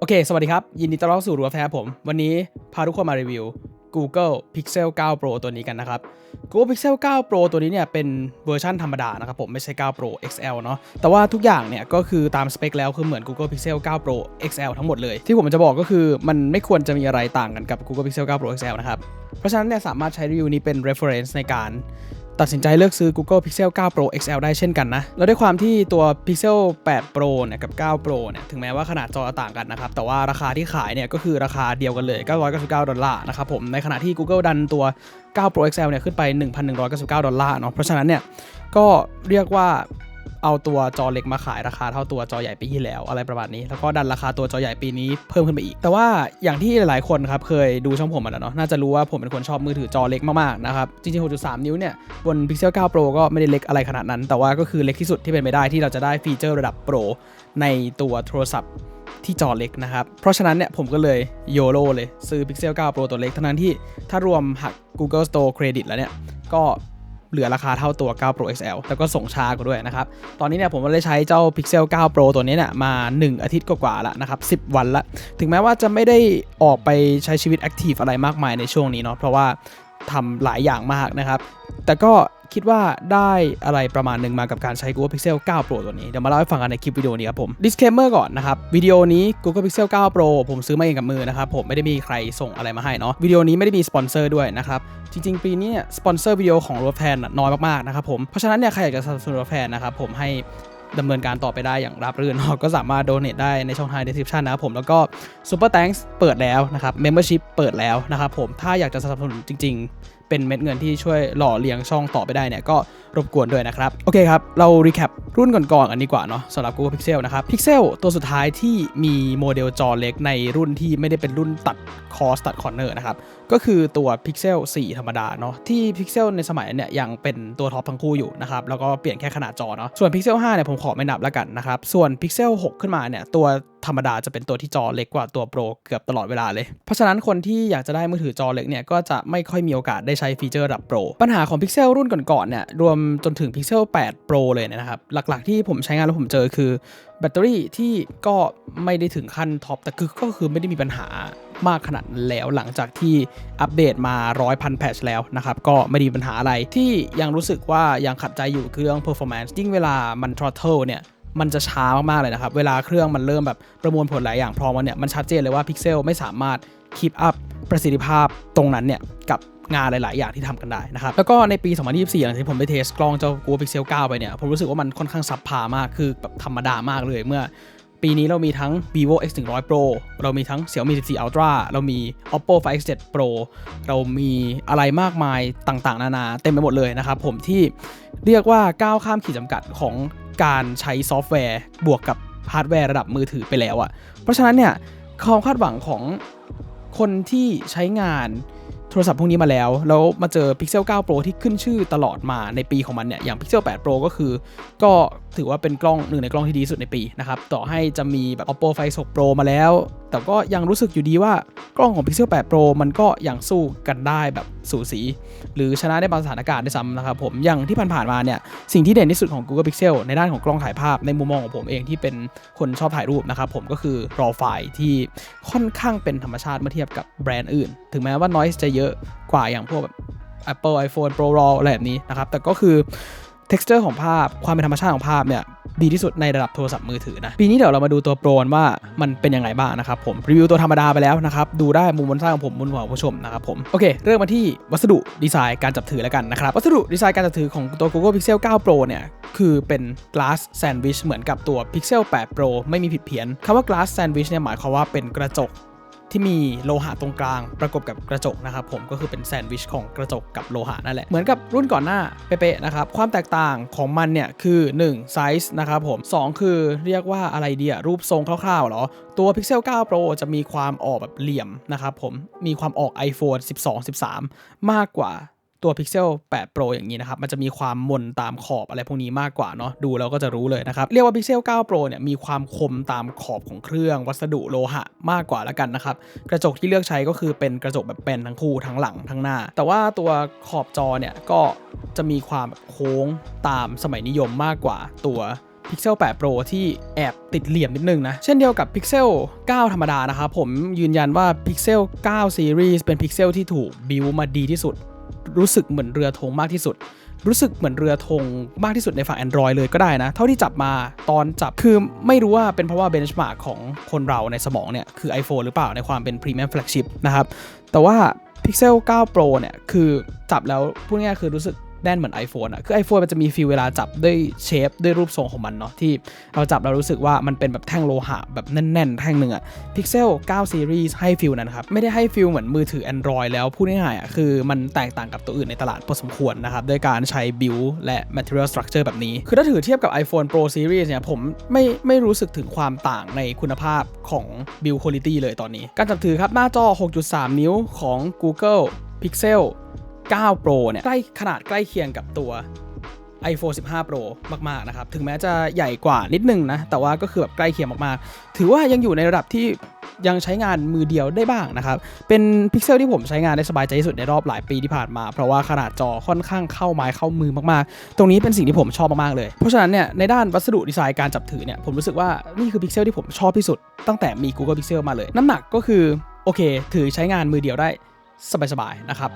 โอเค สวัสดีครับ ยินดีต้อนรับสู่รัวแฟผม วันนี้พาทุกคนมารีวิว Google Pixel 9 Pro ตัวนี้กันนะครับ Google Pixel 9 Pro ตัวนี้เนี่ยเป็นเวอร์ชันธรรมดานะครับผมไม่ใช่ 9 Pro XL เนาะแต่ว่าทุกอย่างเนี่ยก็คือตามสเปคแล้วคือเหมือน Google Pixel 9 Pro XL ทั้งหมดเลย ที่ผมจะบอกก็คือมันไม่ควรจะมีอะไรต่างกันกับ Google Pixel 9 Pro XL นะครับ เพราะฉะนั้นเนี่ยสามารถใช้รีวิวนี้เป็น reference ในการ ตัดสินใจเลือกซื้อ Google Pixel 9 Pro XL ได้เช่นกันนะ แล้วด้วยความที่ตัว Pixel 8 Pro เนี่ยกับ 9 Pro เนี่ยถึงแม้ว่าขนาดจอจะต่างกันนะครับ แต่ว่าราคาที่ขายเนี่ยก็คือราคาเดียวกันเลย 999 ดอลลาร์นะครับผม ในขณะที่ Google ดันตัว 9 Pro XL เนี่ยขึ้นไป 1,199 ดอลลาร์เนาะ เพราะฉะนั้นเนี่ยก็เรียกว่า เอาตัวจอเล็กมาขายราคาเท่าตัวจอใหญ่ปีที่แล้วอะไรประมาณนี้ แล้วก็ดันราคาตัวจอใหญ่ปีนี้เพิ่มขึ้นไปอีก แต่ว่าอย่างที่หลายๆคนครับเคยดูช่องผมมาแล้วเนาะน่าจะรู้ว่าผมเป็นคนชอบมือถือจอเล็กมากๆนะครับจริงๆ 6.3 นิ้วเนี่ยบน Pixel 9 Pro ก็ไม่ได้เล็กอะไรขนาดนั้น แต่ว่าก็คือเล็กที่สุดที่เป็นไปได้ที่เราจะได้ฟีเจอร์ระดับโปรในตัวโทรศัพท์ที่จอเล็กนะครับ เพราะฉะนั้นเนี่ยผมก็เลยโยโ o เลยซื้อ Pixel 9 Pro ตัวเล็กทั้งนั้นที่ถ้ารวมหัก Google Store Credit แล้วเนี่ย ก็ เหลือราคาเท่าตัว 9 Pro XL แล้วก็ส่งช้ากว่าด้วยนะครับ ตอนนี้เนี่ยผมก็ได้ใช้เจ้า Pixel 9 Pro ตัวนี้เนี่ยมา 1 อาทิตย์กว่าๆแล้วนะครับ 10 วันละ ถึงแม้ว่าจะไม่ได้ออกไปใช้ชีวิตแอคทีฟอะไรมากมายในช่วงนี้เนาะ เพราะว่าทำหลายอย่างมากนะครับ แต่ก็ คิดว่าได้อะไรประมาณหนึ่งมากับการใช้ Google Pixel 9 Pro ตัวนี้ เดี๋ยวมาเล่าให้ฟังกันในคลิปวิดีโอนี้ครับผม disclaimer ก่อนนะครับ วิดีโอนี้ Google Pixel 9 Pro ผมซื้อมาเองกับมือนะครับ ผมไม่ได้มีใครส่งอะไรมาให้เนาะวิดีโอนี้ไม่ได้มีสปอนเซอร์ด้วยนะครับจริงๆ ปีนี้สปอนเซอร์วิดีโอของรัวแฟนน้อยมากๆนะครับผมเพราะฉะนั้นเนี่ยใครอยากจะสนับสนุนรัวแฟนนะครับผมให้ดำเนินการต่อไปได้อย่างราบรื่นก็สามารถโดเน a ได้ในช่องทาง description นะครับผมแล้วก็ Super Thanks เปิดแล้วนะครับ Membership เปิดแล้วนะครับผมถ้าอยากจะสนับสนุนจริง ๆ เป็นเม็ดเงินที่ช่วยหล่อเลี้ยงช่องต่อไปได้เนี่ยก็รบกวนด้วยนะครับ โอเคครับ เรา recap รุ่นก่อนๆกันดีกว่าเนาะสำหรับ Google Pixel นะครับ Pixel ตัวสุดท้ายที่มีโมเดลจอเล็กในรุ่นที่ไม่ได้เป็นรุ่นตัดคอสตัดคอร์เนอร์นะครับ ก็คือตัว Pixel 4 ธรรมดาเนาะที่ Pixel ในสมัยเนี่ยยังเป็นตัวท็อปทั้งคู่อยู่นะครับ แล้วก็เปลี่ยนแค่ขนาดจอเนาะส่วน Pixel 5เนี่ยผมขอไม่นับแล้วกันนะครับส่วน Pixel 6 ขึ้นมาเนี่ยตัว ธรรมดาจะเป็นตัวที่จอเล็กกว่าตัวโปรเกือบตลอดเวลาเลย เพราะฉะนั้นคนที่อยากจะได้มือถือจอเล็กเนี่ยก็จะไม่ค่อยมีโอกาสได้ใช้ฟีเจอร์ระดับโปรปัญหาของ Pixel รุ่นก่อนๆเนี่ยรวมจนถึง Pixel 8 Pro เลยนะครับ หลักๆที่ผมใช้งานแล้วผมเจอคือ แบตเตอรี่ที่ก็ไม่ได้ถึงขั้นท็อปแต่คือก็คือไม่ได้มีปัญหามากขนาดแล้วหลังจากที่อัปเดตมาร้อยพันแพชแล้วนะครับ ก็ไม่ด้มีปัญหาอะไรที่ยังรู้สึกว่ายังขัดใจอยู่คือเรื่อง performance ยิ่งเวลามัน throttle เนี่ย มันจะช้ามากๆเลยนะครับ เวลาเครื่องมันเริ่มแบบประมวลผลหลายอย่างพร้อมมันเนี่ยมันชัดเจนเลยว่า Pixel ไม่สามารถ keep up ประสิทธิภาพตรงนั้นเนี่ยกับงานหลาย ๆ อย่างที่ทำกันได้นะครับ แล้วก็ในปี 2024 หลังจากที่ผมไปเทสกล้องเจ้า Google Pixel 9 ไปเนี่ย ผมรู้สึกว่ามันค่อนข้างซับพามาก คือแบบธรรมดามากเลยเมื่อ ปีนี้เรามีทั้ง vivo x 1 0 0 pro เรามีทั้ง xiaomi 14 ultra เรามี oppo find x 7 pro เรามีอะไรมากมายต่าง ๆ นานา เต็มไปหมดเลยนะครับผมที่เรียกว่าก้าวข้ามขีดจำกัดของ การใช้ซอฟต์แวร์ บวกกับฮาร์ดแวร์ระดับมือถือไปแล้วอะเพราะฉะนั้นเนี่ยความคาดหวังของคนที่ใช้งานโทรศัพท์พวกนี้มาแล้ว แล้วมาเจอ Pixel 9 Pro ที่ขึ้นชื่อตลอดมาในปีของมันเนี่ย อย่าง Pixel 8 Pro ก็คือ ก็ถือว่าเป็นกล้องหนึ่งในกล้องที่ดีสุดในปีนะครับ ต่อให้จะมีแบบ Oppo Find 6 Pro มาแล้ว แต่ก็ยังรู้สึกอยู่ดีว่ากล้องของ Pixel 8 Pro มันก็ยังสู้กันได้แบบสูสี หรือชนะได้บางสถานการณ์ด้วยซ้ำนะครับผม อย่างที่ผ่านๆมาเนี่ย สิ่งที่เด่นที่สุดของ Google Pixel ในด้านของกล้องถ่ายภาพในมุมมองของผมเองที่เป็นคนชอบถ่ายรูปนะครับผมก็คือ raw file ที่ค่อนข้างเป็นธรรมชาติเมื่อเทียบกับแบรนด์อื่น ถึงแม้ว่า noise จะเยอะกว่าอย่างพวกแบบ Apple iPhone Pro RAW อะไรแบบนี้นะครับ แต่ก็คือ texture ของภาพความเป็นธรรมชาติของภาพเนี่ยดีที่สุดในระดับโทรศัพท์มือถือนะปีนี้เดี๋ยวเรามาดูตัวโปรนว่ามันเป็นยังไงบ้างนะครับผมรีวิวตัวธรรมดาไปแล้วนะครับดูได้มุมบนซ้ายของผมมุมขวาผู้ชมนะครับผมโอเค เริ่มมาที่วัสดุดีไซน์การจับถือแล้วกันนะครับวัสดุดีไซน์การจับถือของตัว Google Pixel 9 Pro เนี่ยคือเป็น glass sandwich เหมือนกับตัว Pixel 8 Pro ไม่มีผิดเพี้ยนคำว่า glass sandwich เนี่ยหมายความว่าเป็นกระจก ที่มีโลหะตรงกลางประกบกับกระจกนะครับผมก็คือเป็นแซนด์วิชของกระจกกับโลหะนั่นแหละ เหมือนกับรุ่นก่อนหน้าเป๊ะๆนะครับ ความแตกต่างของมันเนี่ยคือ1ไซส์นะครับผม 2 คือเรียกว่าอะไรเดียรูปทรงคร่าวๆหรอ ตัว Pixel 9 Pro จะมีความออกแบบเหลี่ยมนะครับผมมีความออก iPhone 12 13 มากกว่า ตัว Pixel 8 Pro อย่างนี้นะครับ มันจะมีความมนตามขอบอะไรพวกนี้มากกว่าเนาะดูแล้วก็จะรู้เลยนะครับ เรียกว่า Pixel 9 Pro เนี่ยมีความคมตามขอบของเครื่องวัสดุโลหะมากกว่าล้วกันนะครับ กระจกที่เลือกใช้ก็คือเป็นกระจกแบบเป็นทั้งคู่ทั้งหลังทั้งหน้า แต่ว่าตัวขอบจอเนี่ยก็จะมีความโค้งตามสมัยนิยมมากกว่าตัว Pixel 8 Pro ที่แอบติดเหลี่ยมนิดนึงนะ เช่นเดียวกับ Pixel 9 ธรรมดานะครับผมยืนยันว่า Pixel 9 Series เป็น Pixel ที่ถูกบิวมาดีที่สุด รู้สึกเหมือนเรือธงมากที่สุด รู้สึกเหมือนเรือธงมากที่สุดในฝั่ง Android เลยก็ได้นะ เท่าที่จับมาตอนจับคือไม่รู้ว่าเป็นเพราะว่าเบนช์มาร์กของคนเราในสมองเนี่ย คือ iPhone หรือเปล่าในความเป็นพรีเมียมแฟลกชิพนะครับ แต่ว่า Pixel 9 Pro เนี่ย คือจับแล้วพูดง่ายๆคือรู้สึก แน่นเหมือน iPhone อะคือ iPhone มันจะมีฟีลเวลาจับด้วยเชฟด้วยรูปทรงของมันเนาะที่เราจับเรารู้สึกว่ามันเป็นแบบแท่งโลหะแบบแน่นๆ แท่งหนึ่งอะ Pixel 9 Series ให้ฟีลนั้นครับ ไม่ได้ให้ฟีลเหมือนมือถือ Android แล้วพูดง่ายๆอะคือมันแตกต่างกับตัวอื่นในตลาดพอสมควรนะครับด้วยการใช้ build และ material structure แบบนี้ คือถ้าถือเทียบกับ iPhone Pro Series เนี่ยผมไม่ไม่รู้สึกถึงความต่างในคุณภาพของ build quality เลยตอนนี้ การจับถือครับหน้าจอ 6.3 นิ้วของ Google Pixel 9 Pro เนี่ยใกล้ขนาดใกล้เคียงกับตัว iPhone 15 Pro มากๆนะครับ ถึงแม้จะใหญ่กว่านิดนึงนะ แต่ว่าก็คือแบบใกล้เคียงมากๆ ถือว่ายังอยู่ในระดับที่ยังใช้งานมือเดียวได้บ้างนะครับ เป็นพิกเซลที่ผมใช้งานได้สบายใจที่สุดในรอบหลายปีที่ผ่านมา เพราะว่าขนาดจอค่อนข้างเข้าไม้เข้ามือมากๆ ตรงนี้เป็นสิ่งที่ผมชอบมากๆเลย เพราะฉะนั้นเนี่ยในด้านวัสดุดีไซน์การจับถือเนี่ยผมรู้สึกว่านี่คือพิกเซลที่ผมชอบที่สุดตั้งแต่มี Google Pixel มาเลย น้ำหนักก็คือโอเค ถือใช้งานมือเดียวได้สบายๆนะครับ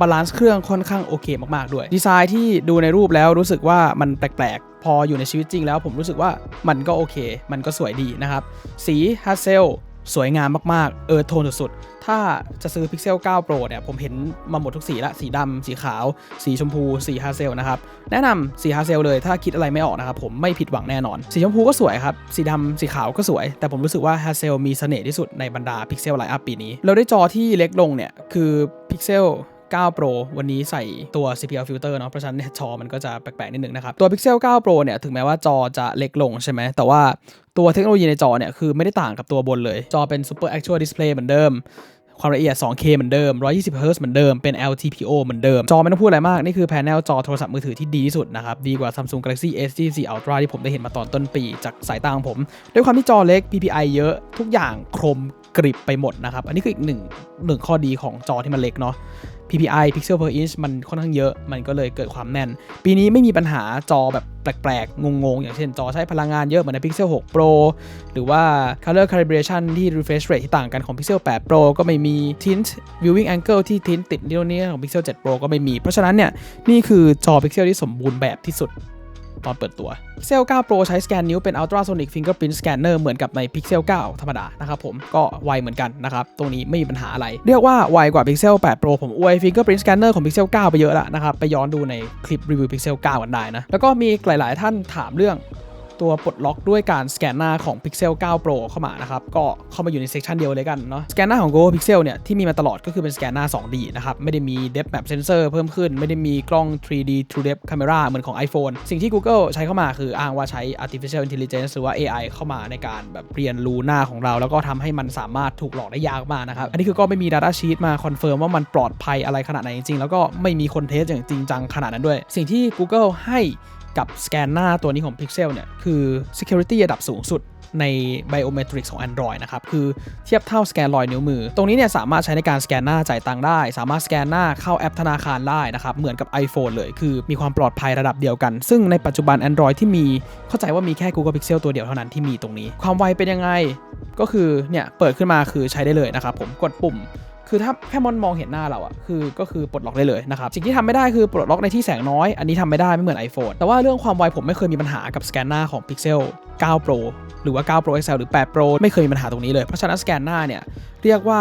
บาลานซ์เครื่องค่อนข้างโอเคมากๆด้วย ดีไซน์ที่ดูในรูปแล้วรู้สึกว่ามันแปลกๆ พออยู่ในชีวิตจริงแล้วผมรู้สึกว่ามันก็โอเค มันก็สวยดีนะครับ สีฮัสเซลสวยงามมากๆ เออโทนสุดๆ ถ้าจะซื้อ Pixel 9 Pro เนี่ย ผมเห็นมาหมดทุกสีละ สีดำ สีขาว สีชมพู สีฮาเซลนะครับ แนะนำสีฮาเซลเลย ถ้าคิดอะไรไม่ออกนะครับ ผมไม่ผิดหวังแน่นอน สีชมพูก็สวยครับ สีดำ สีขาวก็สวย แต่ผมรู้สึกว่าฮาเซลมีเสน่ห์ที่สุดในบรรดา Pixel Lineup ปีนี้ เราได้จอที่เล็กลงเนี่ย คือ Pixel 9 Pro วันนี้ใส่ตัว CPL filter เนาะเพราะฉะนั้นจอมันก็จะแปลกๆนิดนึงนะครับ ตัว Pixel 9 Pro เนี่ยถึงแม้ว่าจอจะเล็กลงใช่ไหมแต่ว่าตัวเทคโนโลยีในจอเนี่ยคือไม่ได้ต่างกับตัวบนเลย จอเป็น Super Actual Display เหมือนเดิมความละเอียด 2K เหมือนเดิม 120 Hz เหมือนเดิม เป็น LTPO เหมือนเดิม จอไม่ต้องพูดอะไรมาก นี่คือแผงจอโทรศัพท์มือถือที่ดีที่สุดนะครับ ดีกว่า Samsung Galaxy S24 Ultra ที่ผมได้เห็นมาตอนต้นปี จากสายตาของผม ด้วยความที่จอเล็ก PPI เยอะ ทุกอย่างคมกริบไปหมดนะครับ อันนี้คืออีกหนึ่งหนึ่งข้อดีของจอที่มันเล็กเนาะ PPI pixel per inch มันค่อนข้างเยอะ มันก็เลยเกิดความแน่น ปีนี้ไม่มีปัญหาจอแบบแปลกๆ งงๆ อย่างเช่นจอใช้พลังงานเยอะเหมือนใน Pixel 6 Pro หรือว่า color calibration ที่ refresh rate ที่ต่างกันของ Pixel 8 Pro ก็ไม่มี tint viewing angle ที่ tint ติดนี่นี่ของ Pixel 7 Pro ก็ไม่มี เพราะฉะนั้นเนี่ย นี่คือจอ Pixel ที่สมบูรณ์แบบที่สุด ตอนเปิดตัว Pixel 9 Pro ใช้สแกนนิ้วเป็น ultrasonic fingerprint scanner เหมือนกับใน Pixel 9 ธรรมดานะครับผมก็ไวเหมือนกันนะครับ ตรงนี้ไม่มีปัญหาอะไร เรียกว่าไวกว่า Pixel 8 Pro ผมอวย fingerprint scanner ของ Pixel 9 ไปเยอะแล้วนะครับ ไปย้อนดูในคลิปรีวิว Pixel 9 กันได้นะ แล้วก็มีหลาย ๆ ท่านถามเรื่อง ตัวปลดล็อกด้วยการสแกนหน้าของ Pixel 9 Pro เข้ามานะครับ ก็เข้ามาอยู่ในเซสชันเดียวเลยกันเนาะ สแกนหน้าของ Google Pixel เนี่ยที่มีมาตลอดก็คือเป็นสแกนหน้า 2D นะครับ ไม่ได้มี Depth Map Sensor เพิ่มขึ้น ไม่ได้มีกล้อง 3D True Depth Camera เหมือนของ iPhone สิ่งที่ Google ใช้เข้ามาคืออ้างว่าใช้ Artificial Intelligence หรือว่า AI เข้ามาในการแบบเรียนรู้หน้าของเรา แล้วก็ทำให้มันสามารถถูกหลอกได้ยากมากนะครับ อันนี้คือก็ไม่มี Data Sheet มาคอนเฟิร์มว่ามันปลอดภัยอะไรขนาดไหนจริงๆ แล้วก็ไม่มีคนเทสอย่างจริงจังขนาดนั้นด้วย สิ่งที่ Google ให้ กับสแกนหน้าตัวนี้ของ Pixel เนี่ย คือ Security ระดับสูงสุดใน Biometrics ของ Android นะครับ คือเทียบเท่าสแกนรอยนิ้วมือ ตรงนี้เนี่ยสามารถใช้ในการสแกนหน้าจ่ายตังค์ได้ สามารถสแกนหน้าเข้าแอปธนาคารได้นะครับ เหมือนกับ iPhone เลย คือมีความปลอดภัยระดับเดียวกัน ซึ่งในปัจจุบัน Android ที่มีเข้าใจว่ามีแค่ Google Pixel ตัวเดียวเท่านั้นที่มีตรงนี้ ความไวเป็นยังไง ก็คือเนี่ยเปิดขึ้นมาคือใช้ได้เลยนะครับผมกดปุ่ม คือถ้าแค่มอนมองเห็นหน้าเราอะคือก็คือปลดล็อกได้เลยนะครับสิ่งที่ทำไม่ได้คือปลดล็อกในที่แสงน้อยอันนี้ทำไม่ได้ไม่เหมือน iPhone แต่ว่าเรื่องความไวผมไม่เคยมีปัญหากับสแกนหน้าของ Pixel 9 Pro หรือว่า 9 Pro XL หรือ 8 Pro ไม่เคยมีปัญหาตรงนี้เลย เพราะฉะนั้นสแกนหน้าเนี่ยเรียกว่า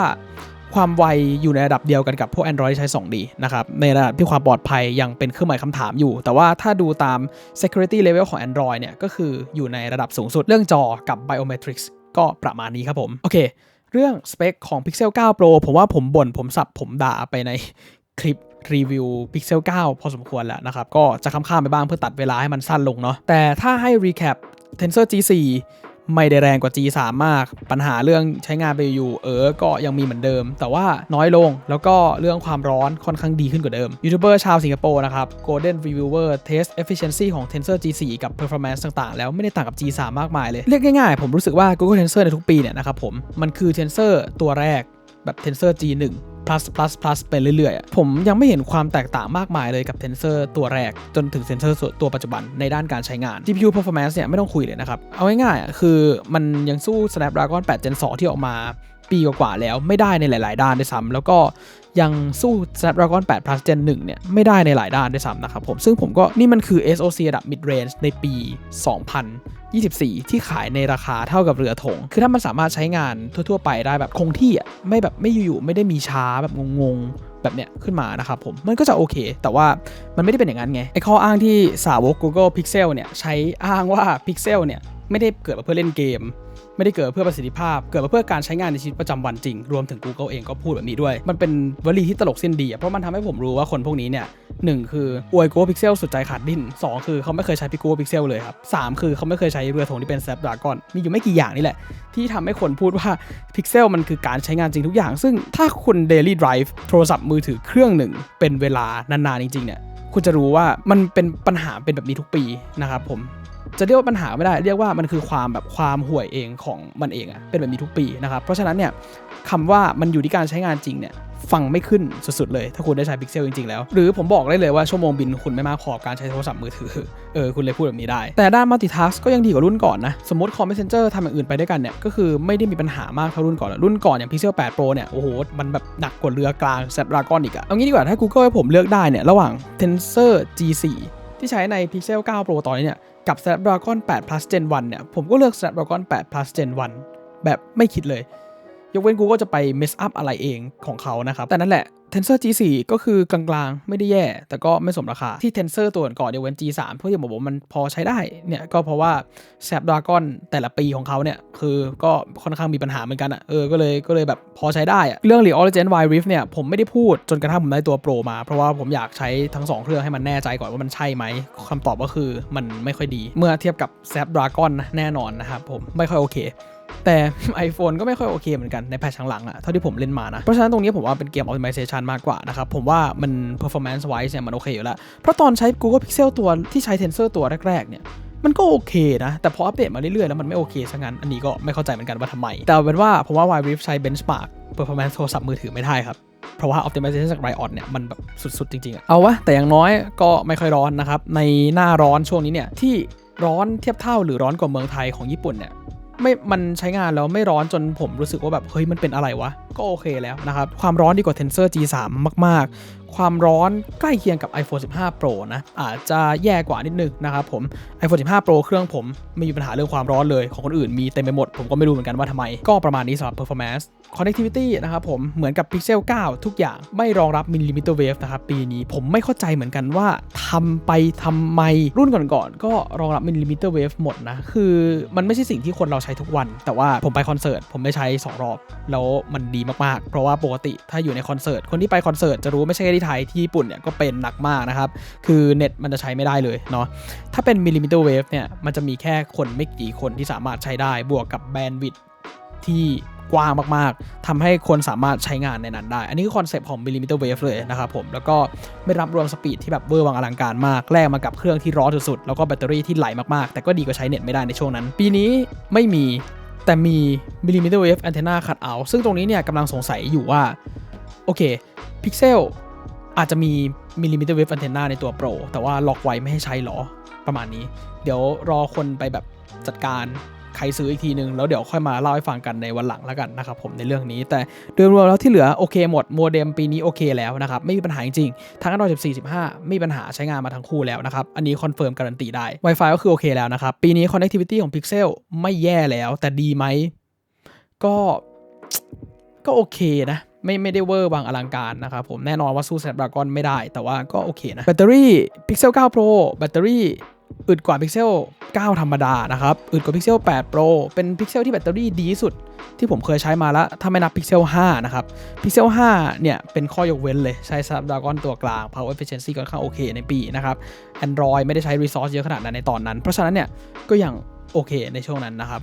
ความไวอยู่ในระดับเดียวกันกับพวก Android ที่ใช้ 2D นะครับ ในระดับที่ความปลอดภัยยังเป็นเครื่องหมายคำถามอยู่ แต่ว่าถ้าดูตาม security level ของ Android เนี่ย ก็คืออยู่ในระดับสูงสุดเรื่องจอกับ biometrics ก็ประมาณนี้ครับผม โอเค เรื่องสเปคของ Pixel 9 Pro ผมว่าผมบ่นผมสับผมด่าไปในคลิปรีวิว Pixel 9 พอสมควรแล้วนะครับ ก็จะค้ำๆไปบ้างเพื่อตัดเวลาให้มันสั้นลงเนาะแต่ถ้าให้ recap Tensor G4 ไม่ได้แรงกว่า G3 มาก ปัญหาเรื่องใช้งานไปอยู่ เออ ก็ยังมีเหมือนเดิม แต่ว่าน้อยลง แล้วก็เรื่องความร้อนค่อนข้างดีขึ้นกว่าเดิม ยูทูบเบอร์ชาวสิงคโปร์นะครับ Golden Reviewer Test Efficiency ของ Tensor G4 กับ Performance ต่างๆ แล้วไม่ได้ต่างกับ G3 มากมายเลย เรียกง่ายๆ ผมรู้สึกว่า Google Tensor ในทุกปีเนี่ยนะครับผม มันคือ Tensor ตัวแรกแบบ Tensor G1 plus plus plus ไปเรื่อยๆ ผมยังไม่เห็นความแตกต่างมากมายเลยกับเทนเซอร์ตัวแรก จนถึงเทนเซอร์ตัวปัจจุบันในด้านการใช้งาน GPU performance เนี่ยไม่ต้องคุยเลยนะครับ เอาง่ายๆคือมันยังสู้ Snapdragon 8 Gen 2 ที่ออกมา ปีกว่าๆแล้วไม่ได้ในหลาย ๆ ด้านด้วยซ้ำแล้วก็ยังสู้ Snapdragon 8 Plus Gen 1 เนี่ย ไม่ได้ในหลายด้านด้วยซ้ำนะครับผม ซึ่งผมก็นี่มันคือ SoC ระดับ mid range ในปี 2024 ที่ขายในราคาเท่ากับเรือธงคือถ้ามันสามารถใช้งานทั่ว ๆ ไปได้แบบคงที่อะไม่แบบไม่อยู่ๆไม่ได้มีช้าแบบงงๆแบบเนี้ยขึ้นมานะครับผม มันก็จะโอเค แต่ว่ามันไม่ได้เป็นอย่างนั้นไง ไอ้ข้ออ้างที่สาวก Google Pixel เนี่ย ใช้อ้างว่า Pixel เนี่ย ไม่ได้เกิดมาเพื่อเล่นเกม ไม่ได้เกิดเพื่อประสิทธิภาพ เกิดมาเพื่อการใช้งานในชีวิตประจำวันจริง รวมถึง Google เองก็พูดแบบนี้ด้วย มันเป็นวลีที่ตลกเส้นดีอะเพราะมันทำให้ผมรู้ว่าคนพวกนี้เนี่ยหนึ่งคืออวย Google Pixel สุดใจขาดดิ้นสองคือเขาไม่เคยใช้ Google Pixel เลยครับสามคือเขาไม่เคยใช้เรือธงที่เป็น Snapdragon มีอยู่ไม่กี่อย่างนี่แหละ ที่ทำให้คนพูดว่า Pixel มันคือการใช้งานจริงทุกอย่าง ซึ่งถ้าคุณ Daily Drive โทรศัพท์มือถือเครื่องหนึ่งเป็นเวลานานๆจริงๆเนี่ยคุณจะรู้ว่ามันเป็นปัญหาเป็นแบบนี้ทุกปีนะครับผม จะเรียกว่าปัญหาไม่ได้ เรียกว่ามันคือความแบบความห่วยเองของมันเองอะเป็นแบบนี้ทุกปีนะครับ เพราะฉะนั้นเนี่ยคำว่ามันอยู่ที่การใช้งานจริงเนี่ยฟังไม่ขึ้นสุดๆเลย ถ้าคุณได้ใช้ Pixel จริงๆแล้ว หรือผมบอกได้เลยว่าชั่วโมงบินคุณไม่มากพอกับการใช้โทรศัพท์มือถือ เออ คุณเลยพูดแบบนี้ได้ แต่ด้าน multitask ก็ยังดีกว่ารุ่นก่อนนะ สมมติ Call Messenger ทำอย่างอื่นไปด้วยกันเนี่ย ก็คือไม่ได้มีปัญหามากเท่ารุ่นก่อนรุ่นก่อนอย่าง Pixel 8 Pro เนี่ย โอ้โห มันแบบหนักกว่าเรือกลาง Snapdragon อีกอะเอางี้ดีกว่าถ้า Google ให้ผมเลือกได้เนี่ยระหว่าง Tensor G4 ที่ใช้ใน Pixel 9 Pro ตอนนี้เนี่ย กับ Snapdragon 8 Plus Gen 1 เนี่ย ผมก็เลือก Snapdragon 8 Plus Gen 1 แบบไม่คิดเลย ยกเว้นกูก็จะไป mess up อะไรเองของเขานะครับ แต่นั่นแหละ Tensor G4 ก็คือกลางๆ ไม่ได้แย่ แต่ก็ไม่สมราคา ที่ Tensor ตัวก่อนเดียวเว้น G3 เพื่อที่บอกว่ามันพอใช้ได้เนี่ยก็เพราะว่า Snapdragon แต่ละปีของเขาเนี่ย คือก็ค่อนข้างมีปัญหาเหมือนกันอะ่ะเออก็เลยก็เลยแบบพอใช้ได้อะเรื่อง Real Legend Y Rift เนี่ย ผมไม่ได้พูดจนกระทั่งผมได้ตัวโปรมา เพราะว่าผมอยากใช้ทั้ง 2 เครื่องให้มันแน่ใจก่อนว่ามันใช่ไหมคำตอบก็คือมันไม่ค่อยดี เมื่อเทียบกับ Snapdragon นะแน่นอนนะครับผมไม่ค่อยโอเค แต่ iPhone ก็ไม่ค่อยโอเคเหมือนกันในแพทช์หลังๆอะเท่าที่ผมเล่นมานะ เพราะฉะนั้นตรงนี้ผมว่าเป็นเกม optimization มากกว่านะครับ ผมว่ามัน performance wise เนี่ยมันโอเคอยู่แล้ว เพราะตอนใช้ Google Pixel ตัวที่ใช้ Tensor ตัวแรกๆเนี่ยมันก็โอเคนะ แต่พออัปเดตมาเรื่อยๆ แล้วมันไม่โอเคซะงั้น อันนี้ก็ไม่เข้าใจเหมือนกันว่าทำไม แต่เป็นว่าผมว่า Y Rift ใช้ benchmark performance โทรศัพท์มือถือไม่ได้ครับเพราะว่า optimization จาก Riot เนี่ย มันแบบสุด ๆ จริง ๆ เอาวะ แต่อย่างน้อยก็ไม่ค่อยร้อนนะครับ ในหน้าร้อนช่วงนี้เนี่ย ที่ร้อนเทียบเท่าหรือร้อนกว่าเมืองไทยของญี่ปุ่นเนี่ย ไม่มันใช้งานแล้วไม่ร้อนจนผมรู้สึกว่าแบบเฮ้ยมันเป็นอะไรวะ ก็โอเคแล้วนะครับ ความร้อนดีกว่า Tensor G3 มาก ๆ ความร้อนใกล้เคียงกับ iPhone 15 Pro นะ อาจจะแย่กว่านิดนึงนะครับผม iPhone 15 Pro เครื่องผมไม่มีปัญหาเรื่องความร้อนเลยของคนอื่นมีเต็มไปหมด ผมก็ไม่รู้เหมือนกันว่าทำไม ก็ประมาณนี้สำหรับ performance connectivity นะครับผมเหมือนกับ Pixel 9 ทุกอย่างไม่รองรับ millimeter wave นะครับปีนี้ผมไม่เข้าใจเหมือนกันว่าทำไปทำไมรุ่นก่อนๆก็รองรับ millimeter wave หมดนะ คือมันไม่ใช่สิ่งที่คนเราใช้ทุกวัน แต่ว่าผมไปคอนเสิร์ตผมได้ใช้ 2 รอบ แล้วมันดีมากๆ เพราะว่าปกติถ้าอยู่ในคอนเสิร์ตคนที่ไปคอนเสิร์ตจะรู้ไม่ใช่แค่ที่ไทยที่ญี่ปุ่นเนี่ยก็เป็นหนักมากนะครับคือเน็ตมันจะใช้ไม่ได้เลยเนาะถ้าเป็น millimeter wave เนี่ยมันจะมีแค่คนไม่กี่คนที่สามารถใช้ได้บวกกับแบนด์วิดที่ กว้างมากๆทำให้คนสามารถใช้งานในนั้นได้ อันนี้คือคอนเซปต์ของ millimeter wave เลยนะครับผม แล้วก็ไม่รับรวมสปีดที่แบบเวอร์วังอลังการมากแลกมากับเครื่องที่ร้อนสุดๆ แล้วก็แบตเตอรี่ที่ไหลมากๆ แต่ก็ดีกว่าใช้เน็ตไม่ได้ในช่วงนั้น ปีนี้ไม่มีแต่มี millimeter wave antenna cut out ซึ่งตรงนี้เนี่ยกำลังสงสัยอยู่ว่า โอเค Pixel อาจจะมี millimeter wave antenna ในตัว Pro แต่ว่าล็อกไว้ไม่ให้ใช้หรอ ประมาณนี้ เดี๋ยวรอคนไปแบบจัดการ ใครซื้ออีกทีนึง แล้วเดี๋ยวค่อยมาเล่าให้ฟังกันในวันหลังแล้วกันนะครับผมในเรื่องนี้ แต่โดยรวมแล้วที่เหลือโอเคหมดโมเด็มปีนี้โอเคแล้วนะครับไม่มีปัญหาจริงๆทั้ง Android 14 15ไม่มีปัญหาใช้งานมาทั้งคู่แล้วนะครับอันนี้คอนเฟิร์มการันตีได้ Wi-Fi ก็คือโอเคแล้วนะครับปีนี้ connectivity ของ Pixel ไม่แย่แล้ว แต่ดีไหมก็ก็โอเคนะไม่ไม่ได้เวอร์บางอลังการนะครับผมแน่นอนว่าสู้ Snapdragon ไม่ได้ แต่ว่าก็โอเคนะแบตเตอรี่ Pixel 9 Pro แบตเตอรี่ อึดกว่า Pixel 9 ธรรมดานะครับ อึดกว่า Pixel 8 Pro เป็น Pixel ที่แบตเตอรี่ดีที่สุด ที่ผมเคยใช้มาแล้ว ถ้าไม่นับ Pixel 5 นะครับ Pixel 5 เนี่ย เป็นข้อยกเว้นเลย ใช้ Snapdragon ตัวกลาง Power Efficiency ค่อนข้างโอเคในปีนะครับ Android ไม่ได้ใช้ resource เยอะขนาดนั้นในตอนนั้น เพราะฉะนั้นเนี่ย ก็ยังโอเคในช่วงนั้นนะครับ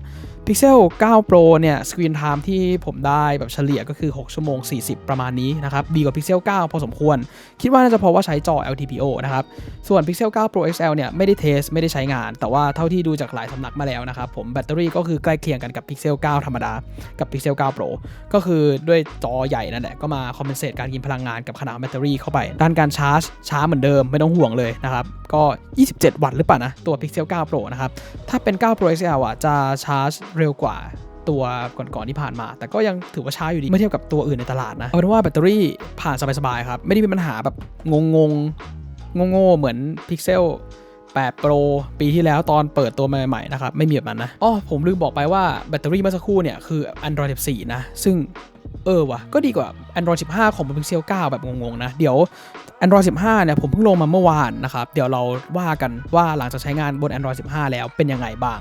Pixel 9 Pro เนี่ยสกรีนไทม์ที่ผมได้แบบเฉลี่ยก็คือ 6 ชั่วโมง 40 ประมาณนี้นะครับ ดีกว่า Pixel 9 พอสมควร คิดว่าน่าจะเพราะว่าใช้จอ LTPO นะครับ ส่วน Pixel 9 Pro XL เนี่ยไม่ได้เทส ไม่ได้ใช้งาน แต่ว่าเท่าที่ดูจากหลายสำนักมาแล้วนะครับ ผมแบตเตอรี่ก็คือใกล้เคียงกันกับ Pixel 9 ธรรมดา กับ Pixel 9 Pro ก็คือด้วยจอใหญ่นั่นแหละก็มาคอมเพนเซตการกินพลังงานกับขนาดแบตเตอรี่เข้าไป ด้านการชาร์จช้าเหมือนเดิมไม่ต้องห่วงเลยนะครับก็ 27 วัตต์หรือเปล่านะตัว Pixel 9 Pro นะครับถ้าเป็น 9 Pro XL อะจะชาร์จเร็วกว่าตัวก่อนๆที่ผ่านมา แต่ก็ยังถือว่าช้าอยู่ดี เมื่อเทียบกับตัวอื่นในตลาดนะเอาเป็นว่าแบตเตอรี่ผ่านสบายๆครับ ไม่ได้มีปัญหาแบบงงงงงๆเหมือน Pixel 8 Pro ปีที่แล้วตอนเปิดตัวใหม่ๆนะครับ ไม่มีแบบนั้นนะอ๋อผมลืมบอกไปว่าแบตเตอรี่เมื่อสักครู่เนี่ยคือ Android 14 นะ ซึ่งเออวะก็ดีกว่า Android 15 ของ Pixel 9 แบบงงๆนะ เดี๋ยว Android 15 เนี่ยผมเพิ่งลงมาเมื่อวานนะครับ เดี๋ยวเราว่ากันว่าหลังจากใช้งานบน Android 15 แล้วเป็นยังไงบ้าง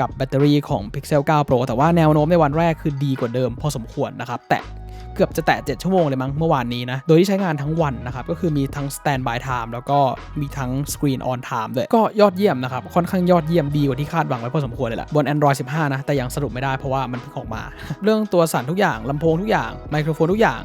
กับแบตเตอรี่ของ Pixel 9 Pro แต่ว่าแนวโน้มในวันแรกคือดีกว่าเดิมพอสมควรนะครับ แต่เกือบจะแตะ 7 ชั่วโมงเลยมั้งเมื่อวานนี้นะ โดยที่ใช้งานทั้งวันนะครับ ก็คือมีทั้ง standby time แล้วก็มีทั้ง screen on time ด้วย ก็ยอดเยี่ยมนะครับ ค่อนข้างยอดเยี่ยมดีกว่าที่คาดหวังไว้พอสมควรเลยแหละบน Android 15 นะ แต่ยังสรุปไม่ได้เพราะว่ามันเพิ่งออกมา เรื่องตัวสั่นทุกอย่างลำโพงทุกอย่างไมโครโฟนทุกอย่าง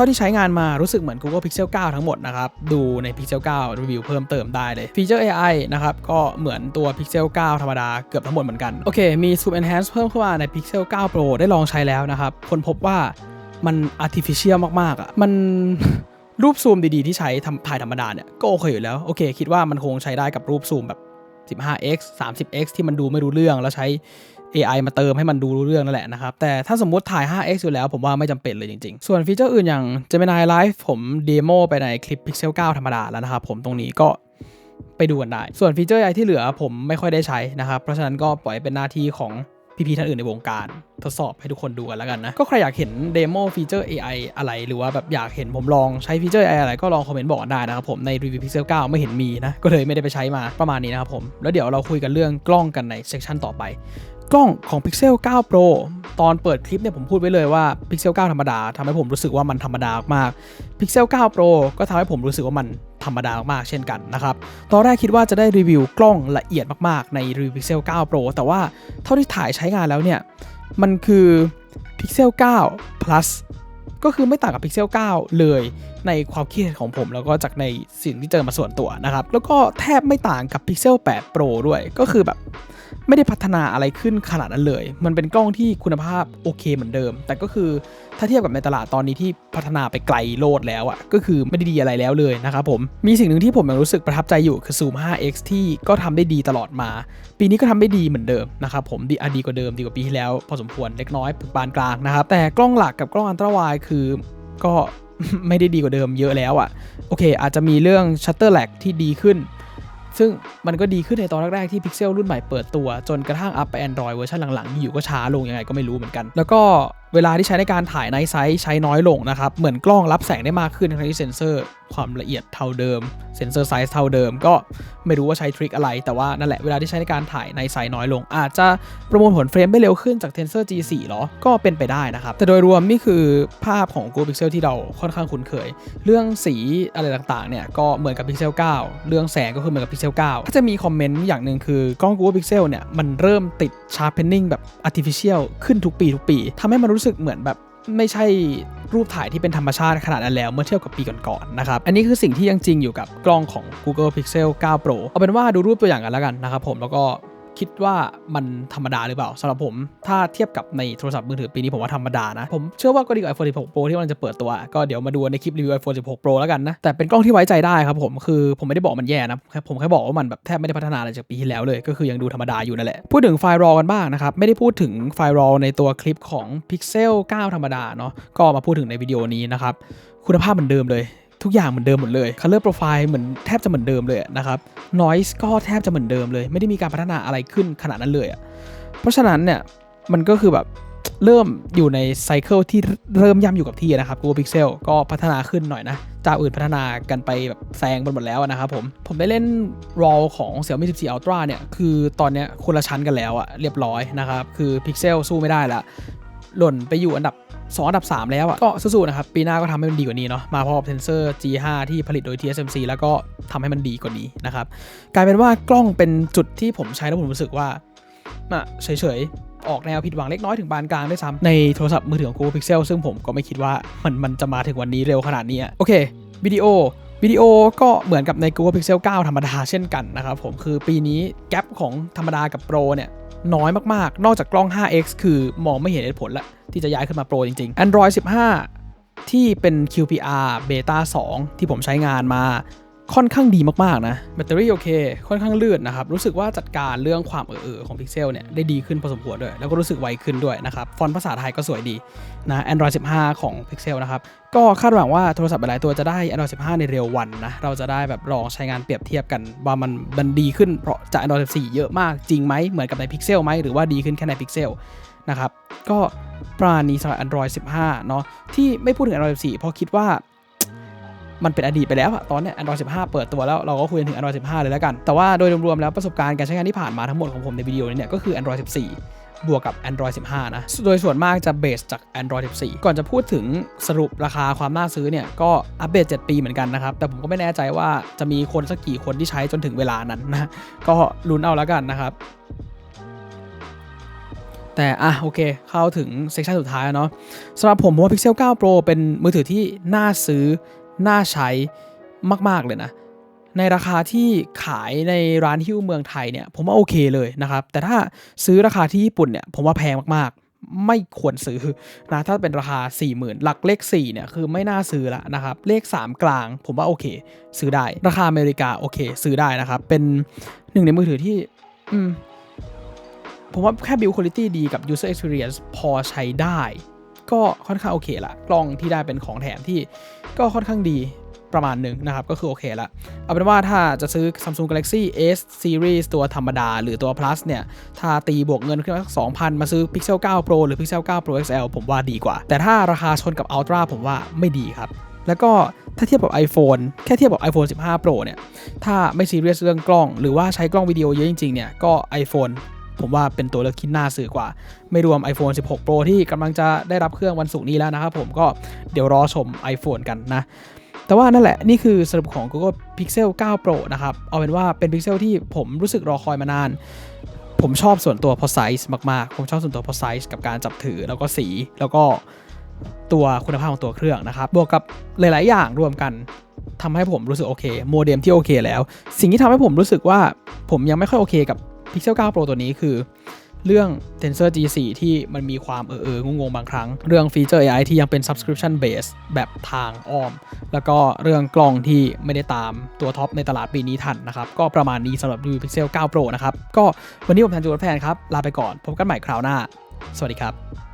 ท่าที่ใช้งานมารู้สึกเหมือน Google Pixel 9 ทั้งหมดนะครับ ดูใน Pixel 9 รีวิวเพิ่มเติมได้เลยฟีเจอร์ AI นะครับ ก็เหมือนตัว Pixel 9 ธรรมดาเกือบทั้งหมดเหมือนกัน โอเค มี Zoom Enhance เพิ่มเข้ามาใน Pixel 9 Pro ได้ลองใช้แล้วนะครับ คนพบว่ามัน artificial มาก ๆ อะ มันรูปซูมดีๆ ที่ใช้ทำถ่ายธรรมดาเนี่ย ก็โอเคอยู่แล้ว โอเค คิดว่ามันคงใช้ได้กับรูปซูมแบบ 15x 30x ที่มันดูไม่รู้เรื่องแล้วใช้ AI มาเติมให้มันดูรู้เรื่องนั่นแหละนะครับ แต่ถ้าสมมติถ่าย 5x อยู่แล้วผมว่าไม่จำเป็นเลยจริงๆ ส่วนฟีเจอร์อื่นอย่าง Gemini Live ผมเดโมไปในคลิป Pixel 9 ธรรมดาแล้วนะครับ ผมตรงนี้ก็ไปดูกันได้ ส่วนฟีเจอร์ AI ที่เหลือผมไม่ค่อยได้ใช้นะครับ เพราะฉะนั้นก็ปล่อยเป็นหน้าที่ของ พี่ๆท่านอื่นในวงการ ทดสอบให้ทุกคนดูกันแล้วกันนะ ก็ใครอยากเห็นเดโมฟีเจอร์ AI อะไร หรือว่าแบบอยากเห็นผมลองใช้ฟีเจอร์ AI อะไรก็ลองคอมเมนต์บอกกันได้นะครับผมในรีวิว Pixel 9ไม่เห็นมีนะก็เลยไม่ได้ไปใช้มาประมาณนี้นะครับผมแล้วเดี๋ยวเราคุยกันเรื่องกล้องกันในเซสชันต่อไป กล้องของ Pixel 9 Pro ตอนเปิดคลิปเนี่ยผมพูดไว้เลยว่า Pixel 9 ธรรมดาทำให้ผมรู้สึกว่ามันธรรมดามาก Pixel 9 Pro ก็ทำให้ผมรู้สึกว่ามันธรรมดามากเช่นกันนะครับ ตอนแรกคิดว่าจะได้รีวิวกล้องละเอียดมากๆ ในรีวิว Pixel 9 Pro แต่ว่าเท่าที่ถ่ายใช้งานแล้วเนี่ย มันคือ Pixel 9 plus ก็คือไม่ต่างกับ Pixel 9 เลยในความคิดเห็นของผม แล้วก็จากในสิ่งที่เจอมาส่วนตัวนะครับ แล้วก็แทบไม่ต่างกับ Pixel 8 Pro ด้วยก็คือแบบไม่ได้พัฒนาอะไรขึ้นขนาดนั้นเลย มันเป็นกล้องที่คุณภาพโอเคเหมือนเดิม แต่ก็คือถ้าเทียบกับในตลาดตอนนี้ที่พัฒนาไปไกลโลดแล้วอะ่ะ ก็คือไม่ได้ดีอะไรแล้วเลยนะครับผม มีสิ่งหนึ่งที่ผมยังรู้สึกประทับใจอยู่คือ Zoom 5x ที่ก็ทำได้ดีตลอดมา ปีนี้ก็ทำได้ดีเหมือนเดิมนะครับผมดีอะดีกว่าเดิมดีกว่าปีที่แล้วพอสมควรเล็กน้อยปานกลางนะครับ แต่กล้องหลักกับกล้องอันตราวด์คือก็ ไม่ได้ดีกว่าเดิมเยอะแล้วอะ่ะโอเค อาจจะมีเรื่อง shutter lag ที่ดีขึ้น ซึ่งมันก็ดีขึ้นในตอนแรกๆที่ Pixel รุ่นใหม่เปิดตัว จนกระทั่งอัพไป Android เวอร์ชันหลังๆ อยู่ก็ช้าลงยังไงก็ไม่รู้เหมือนกัน แล้วก็เวลาที่ใช้ในการถ่ายในไซส์ใช้น้อยลงนะครับ เหมือนกล้องรับแสงได้มากขึ้นทั้งที่เซนเซอร์ความละเอียดเท่าเดิม เซนเซอร์ไซส์เท่าเดิม ก็ไม่รู้ว่าใช้ทริคอะไร แต่ว่านั่นแหละเวลาที่ใช้ในการถ่ายในไซส์น้อยลง อาจจะประมวลผลเฟรมได้เร็วขึ้นจาก Tensor G4 หรอ ก็เป็นไปได้นะครับ แต่โดยรวมนี่คือภาพของ Google Pixel ที่เราค่อนข้างคุ้นเคย เรื่องสีอะไรต่างๆเนี่ยก็เหมือนกับ Pixel 9 เรื่องแสงก็คือเหมือนกับ Pixel 9ถ้าจะมีคอมเมนต์อย่างหนึ่งคือกล้อง Google Pixel เนี่ยมันเริ่มติด sharpening แบบ artificial ขึ้นทุกปีทุกปีทำให้มันรูู้้สึกเหมือนแบบไม่ใช่รูปถ่ายที่เป็นธรรมชาติขนาดนั้นแล้วเมื่อเทียบกับปีก่อนๆนะครับ อันนี้คือสิ่งที่ยังจริงอยู่กับกล้องของ Google Pixel 9 Pro เอาเป็นว่าดูรูปตัวอย่างกันแล้วกันนะครับผมแล้วก็ คิดว่ามันธรรมดาหรือเปล่าสำหรับผม ถ้าเทียบกับในโทรศัพท์มือถือปีนี้ผมว่าธรรมดานะ ผมเชื่อว่าก็ดีกว่า iPhone 16 Pro ที่มันจะเปิดตัว ก็เดี๋ยวมาดูในคลิปรีวิว iPhone 16 Pro แล้วกันนะ แต่เป็นกล้องที่ไว้ใจได้ครับผมคือผมไม่ได้บอกมันแย่นะผมแค่บอกว่ามันแบบแทบไม่ได้พัฒนาอะไรจากปีที่แล้วเลยก็คือยังดูธรรมดาอยู่นั่นแหละพูดถึงไฟล์ RAW กันบ้างนะครับไม่ได้พูดถึงไฟล์ RAW ในตัวคลิปของ Pixel 9 ธรรมดาเนาะก็มาพูดถึงในวิดีโอนี้นะครับคุณภาพเหมือนเดิมเลย ทุกอย่างเหมือนเดิมหมดเลย Color Profile เหมือนแทบจะเหมือนเดิมเลยนะครับ Noise ก็แทบจะเหมือนเดิมเลย ไม่ได้มีการพัฒนาอะไรขึ้นขนาดนั้นเลยอะเพราะฉะนั้นเนี่ยมันก็คือแบบเริ่มอยู่ในไซเคิลที่เริ่มย่ำอยู่กับที่นะครับ Google Pixel ก็พัฒนาขึ้นหน่อยนะเจ้าอื่นพัฒนากันไปแบบแซงไปหมดแล้วนะครับผม ผมได้เล่น RAW ของ Xiaomi 14 Ultra เนี่ย คือตอนเนี้ยคนละชั้นกันแล้วอะเรียบร้อยนะครับ คือ Pixel สู้ไม่ได้ละ หล่นไปอยู่อันดับ 2อันดับ 3 แล้วอะก็สู้ๆนะครับ ปีหน้าก็ทำให้มันดีกว่านี้เนาะมาพร้อมเซนเซอร์ G5 ที่ผลิตโดย TSMC แล้วก็ทำให้มันดีกว่านี้นะครับกลายเป็นว่ากล้องเป็นจุดที่ผมใช้แล้วผมรู้สึกว่าอะเฉยๆออกแนวผิดหวังเล็กน้อยถึงปานกลางด้วยซ้ำในโทรศัพท์มือถือของ Google Pixel ซึ่งผมก็ไม่คิดว่ามันมันจะมาถึงวันนี้เร็วขนาดนี้อะโอเควิดีโอวิดีโอก็เหมือนกับใน Google Pixel 9 ธรรมดาเช่นกันนะครับผมคือปีนี้แกลบของธรรมดากับโปรเนี่ย น้อยมากๆ นอกจากกล้อง 5x คือมองไม่เห็นเหตุผลละที่จะย้ายขึ้นมาโปรจริงๆ Android 15 ที่เป็น QPR Beta 2 ที่ผมใช้งานมา ค่อนข้างดีมากๆนะแบตเตอรี่โอเค ค่อนข้างลื่นนะครับ รู้สึกว่าจัดการเรื่องความเออๆของ Pixel เนี่ยได้ดีขึ้นพอสมควรด้วย แล้วก็รู้สึกไวขึ้นด้วยนะครับ ฟอนต์ภาษาไทยก็สวยดีนะ Android 15 ของ Pixel นะครับ ก็คาดหวังว่าโทรศัพท์หลายตัวจะได้ Android 15 ในเร็ววันนะ เราจะได้แบบลองใช้งานเปรียบเทียบกันว่ามันมันดีขึ้นเพราะจาก Android 14 เยอะมากจริงไหมเหมือนกับใน Pixel ไหมหรือว่าดีขึ้นแค่ใน Pixel นะครับก็ประมาณนี้สำหรับ Android 15 เนาะที่ไม่พูดถึง Android 14 เพราะคิดว่า มันเป็นอดีตไปแล้วอะตอนเนี้ย Android 15 เปิดตัวแล้วเราก็คุยกันถึง Android 15 เลยแล้วกัน แต่ว่าโดยรวมๆแล้วประสบการณ์การใช้งานที่ผ่านมาทั้งหมดของผมในวิดีโอนี้เนี่ยก็คือ Android 14บวกกับ Android 15 นะ โดยส่วนมากจะเบสจาก Android 14 ก่อนจะพูดถึงสรุปราคาความน่าซื้อเนี่ย ก็อัปเดต 7 ปีเหมือนกันนะครับ แต่ผมก็ไม่แน่ใจว่าจะมีคนสักกี่คนที่ใช้จนถึงเวลานั้นนะ ก็ลุ้นเอาแล้วกันนะครับ แต่ อะ โอเค เข้าถึงเซสชันสุดท้ายเนาะสำหรับผมผมว่า Pixel 9 Pro เป็นมือถือที่น่าซื้อ น่าใช้มาก ๆ เลยนะ ในราคาที่ขายในร้านฮิ้วเมืองไทยเนี่ย ผมว่าโอเคเลยนะครับ แต่ถ้าซื้อราคาที่ญี่ปุ่นเนี่ย ผมว่าแพงมากๆ ไม่ควรซื้อนะถ้าเป็นราคา 40,000 หลักเลข4เนี่ยคือไม่น่าซื้อละนะครับ เลข 3 กลาง ผมว่าโอเค ซื้อได้ ราคาอเมริกาโอเค ซื้อได้นะครับ เป็นหนึ่งในมือถือที่ อืมผมว่าแค่ build quality ดีกับ user experience พอใช้ได้ ก็ค่อนข้างโอเคละกล้องที่ได้เป็นของแถมที่ก็ค่อนข้างดีประมาณหนึ่งนะครับ ก็คือโอเคละเอาเป็นว่าถ้าจะซื้อ Samsung Galaxy S Series ตัวธรรมดา หรือตัว Plus เนี่ย ถ้าตีบวกเงินขึ้นมาสัก2,000 มาซื้อ Pixel 9 Pro หรือ Pixel 9 Pro XL ผมว่าดีกว่า แต่ถ้าราคาชนกับ Ultra ผมว่าไม่ดีครับ แล้วก็ถ้าเทียบกับ iPhone แค่เทียบกับ iPhone 15 Pro เนี่ย ถ้าไม่ซีเรียสเรื่องกล้อง หรือว่าใช้กล้องวิดีโอเยอะจริงๆเนี่ย ก็ iPhone ผมว่าเป็นตัวเลือกที่น่าซื้อกว่า ไม่รวม iPhone 16 Pro ที่กำลังจะได้รับเครื่องวันศุกร์นี้แล้วนะครับผมก็เดี๋ยวรอชม iPhone กันนะ แต่ว่านั่นแหละนี่คือสรุปของ Google Pixel 9 Pro นะครับ เอาเป็นว่าเป็น Pixel ที่ผมรู้สึกรอคอยมานาน ผมชอบส่วนตัวพราะไซส์มากๆ ผมชอบส่วนตัวพราะไซส์กับการจับถือแล้วก็สีแล้วก็ตัวคุณภาพของตัวเครื่องนะครับ บวกกับหลาย ๆ อย่างรวมกันทำให้ผมรู้สึกโอเค โมเด็มที่โอเคแล้ว สิ่งที่ทำให้ผมรู้สึกว่าผมยังไม่ค่อยโอเคกับ Pixel 9 Pro ตัวนี้คือเรื่อง Tensor G4 ที่มันมีความเออเอองงๆ บางครั้ง เรื่องฟีเจอร์ AI ที่ยังเป็น subscription base แบบทางอ้อม แล้วก็เรื่องกล้องที่ไม่ได้ตามตัวท็อปในตลาดปีนี้ทันนะครับ ก็ประมาณนี้สำหรับ Review Pixel 9 Pro นะครับ ก็วันนี้ผมแทนจูนแฟนครับ ลาไปก่อน พบกันใหม่คราวหน้า สวัสดีครับ